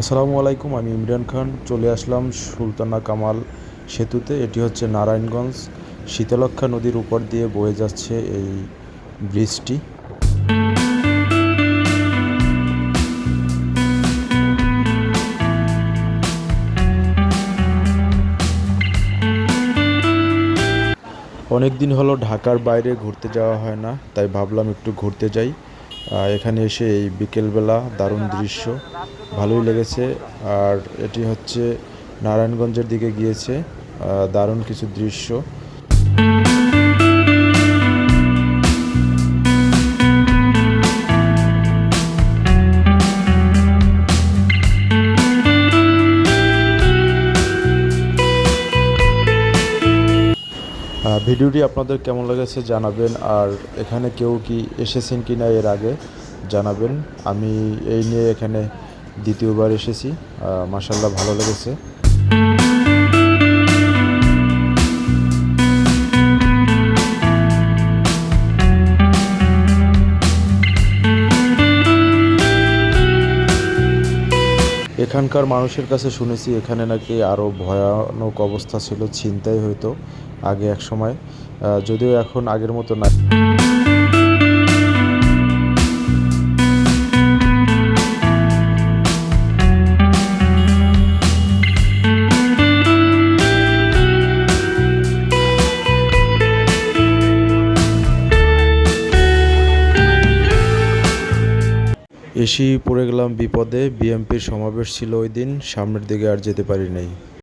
আসসালামু আলাইকুম, আমি ইমরান খান। চলে আসলাম সুলতানা কামাল সেতুতে। এটি হচ্ছে নারায়ণগঞ্জ শীতলক্ষা নদীর উপর দিয়ে বয়ে যাচ্ছে এই ব্রিজটি। অনেক দিন হলো ঢাকার বাইরে ঘুরতে যাওয়া হয় না, তাই ভাবলাম একটু ঘুরতে যাই। এখানে এসে এই বিকেলবেলা দারুণ দৃশ্য। ভালোই লেগেছে। আর এটি হচ্ছে নারায়ণগঞ্জের দিকে গিয়েছে দারুণ কিছু দৃশ্য। ভিডিওটি আপনাদের কেমন লেগেছে জানাবেন, আর এখানে কেউ কি এসেছেন কি না এর আগে জানাবেন। আমি এই নিয়ে এখানে দ্বিতীয়বার এসেছি মাসাল্লাহ ভালো লেগেছে। এখানকার মানুষের কাছে শুনেছি, এখানে নাকি আরও ভয়ানক অবস্থা ছিল, ছিনতাই হয়তো আগে এক সময়। যদিও এখন আগের মতো না এসেই পড়ে গেলাম বিপদে, বিএমপির সমাবেশ ছিল ওই দিন, সামনের দিকে আর যেতে পারি নাই।